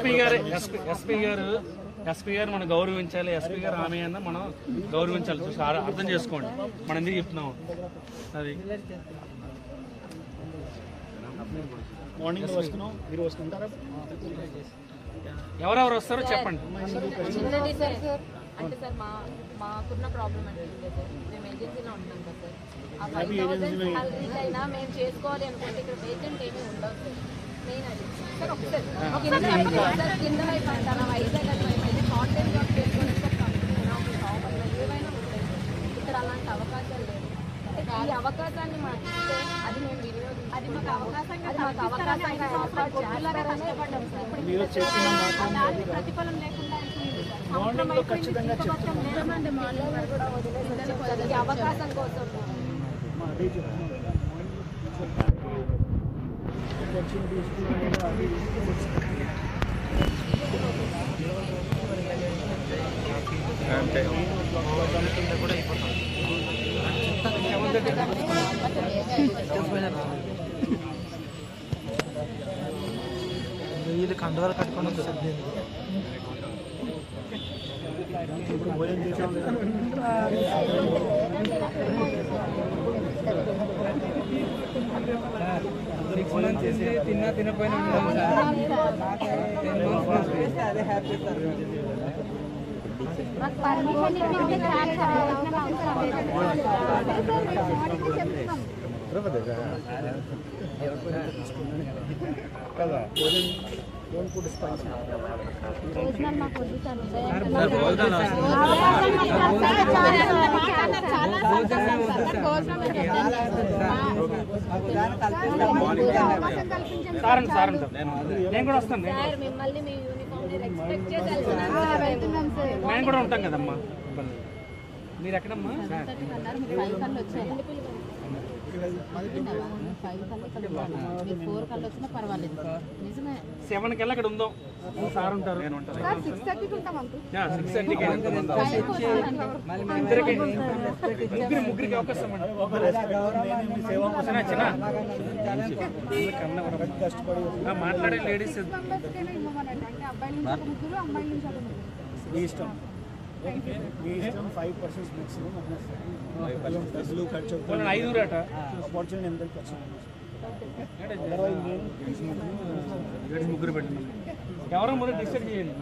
SP SP గారు SP గారు మనం గౌరవించాలి ఎస్పీ గారు ఆమె అన్న మనం గౌరవించాలి. చూసి అర్- అర్థం చేసుకోండి. మనం ఎందుకు చెప్తున్నాం అది. మార్నింగ్ వస్తున్నాం. మీరు వస్తుంటారా? ఎవరెవరు వస్తారో చెప్పండి. అంటే సార్ మా మాకున్న ప్రాబ్లం అంటే సార్ మేము ఏజెన్సీలో ఉంటున్నాం కదా సార్ ఆ ఫైవ్ థౌసండ్ సాలరీస్ అయినా మేము చేసుకోవాలి అనుకుంటే ఇక్కడ ఏజెంట్ ఏమీ ఉండవు సార్ ఇక్కడ అలాంటి అవకాశాలు లేవు ఈ అవకాశాన్ని మాకు అది మేము వినియోగించుకుంటాం అది మాకు అవకాశంగా అది మాకు అవకాశంగా ఏర్పాటు చేస్తారనే కష్టపడ్డాం సార్ మాట దానికి ప్రతిఫలం లేకుండా అయిపోయింది సార్. మార్నింగ్లో ఖచ్చితంగా కొంచెం నిజమండి మార్నింగ్లో కూడా వదిలేసి వచ్చారు. ఈ అవకాశం కోసం మా అదే చెప్తున్నాం వీళ్ళు కండువాలు కట్టుకొని వస్తుంది ఇప్పుడు భోజనం చేసాం సిక్స్ మంత్స్ ఇస్తే తిన్నా తినపోయినా ఉండదు సార్ టెన్ మంత్స్ నుంచి అదే హ్యాపీ సార్ మాకు పర్మిషన్ ఇప్పించే చాలు సార్. కదా భోజనం సార్. సార్ నేను కూడా వస్తాను నేను కూడా ఉంటాం కదమ్మా. మీరు ఎక్కడమ్మా ఫోర్ కళ్ళు వచ్చినా పర్వాలేదు నిజమే సెవెన్ కెళ్ళి అక్కడ ఉందాం సార్ ఉంటారు సిక్స్ థర్టీకి ముగ్గురు ముగ్గురికి అవకాశం మాట్లాడే లేడీస్ అబ్బాయిల ముగ్గురు అమ్మాయిల ఇష్టం. Five percent maximum opportunity ladies ముగ్గురు పెట్టినాం ఎవరో ముందు డిసైడ్ చేయండి?